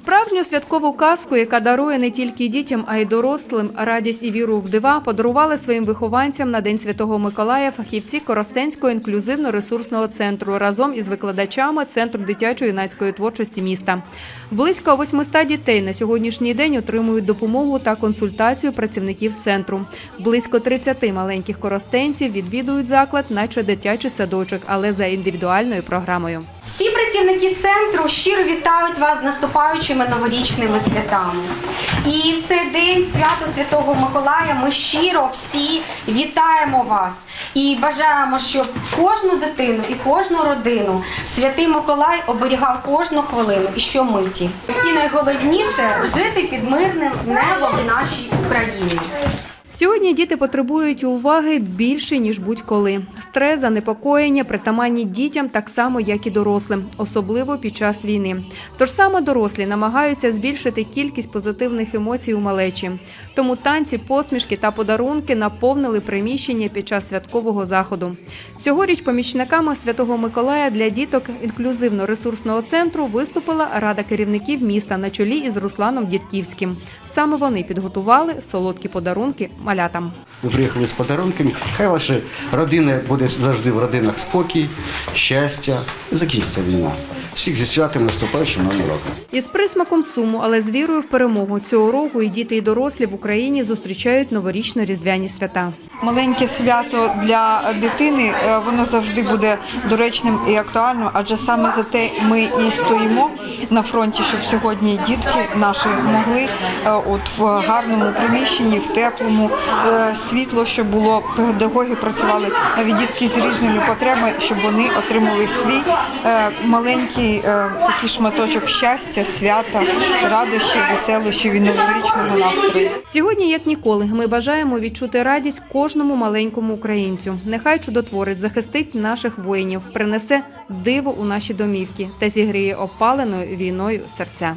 Справжню святкову казку, яка дарує не тільки дітям, а й дорослим радість і віру в дива, подарували своїм вихованцям на День Святого Миколая фахівці Коростенського інклюзивно-ресурсного центру разом із викладачами Центру дитячо-юнацької творчості міста. Близько 800 дітей на сьогоднішній день отримують допомогу та консультацію працівників центру. Близько 30 маленьких коростенців відвідують заклад, наче дитячий садочок, але за індивідуальною програмою. Всі працівники центру щиро вітають вас з наступаючими новорічними святами. І в цей день свято Святого Миколая ми щиро всі вітаємо вас і бажаємо, щоб кожну дитину і кожну родину святий Миколай оберігав кожну хвилину і щомиті. І найголовніше жити під мирним небом в нашій Україні. Сьогодні діти потребують уваги більше ніж будь-коли. Стрес, занепокоєння притаманні дітям так само, як і дорослим, особливо під час війни. Тож саме дорослі намагаються збільшити кількість позитивних емоцій у малечі. Тому танці, посмішки та подарунки наповнили приміщення під час святкового заходу. Цьогоріч помічниками Святого Миколая для діток інклюзивно-ресурсного центру виступила рада керівників міста на чолі із Русланом Дідківським. Саме вони підготували солодкі подарунки малятам. Ви приїхали з подарунками. Хай ваша родина буде завжди в родинах спокій, щастя. Закінчиться війна. Всіх зі святим наступаючим новим роком. Із присмаком суму, але з вірою в перемогу цього року і діти, і дорослі в Україні зустрічають новорічно-різдвяні свята. Маленьке свято для дитини е, воно завжди буде доречним і актуальним, адже саме за те ми і стоїмо на фронті, щоб сьогодні дітки наші могли е, от в гарному приміщенні, в теплому е, світло, щоб було педагоги працювали, навіть дітки з різними потребами, щоб вони отримали свій маленький е, такий шматочок щастя, свята, радощів, веселощів і новорічного настрою. Сьогодні, як ніколи, ми бажаємо відчути радість кожному маленькому українцю. Нехай чудотворець захистить наших воїнів, принесе диво у наші домівки та зігріє опаленою війною серця.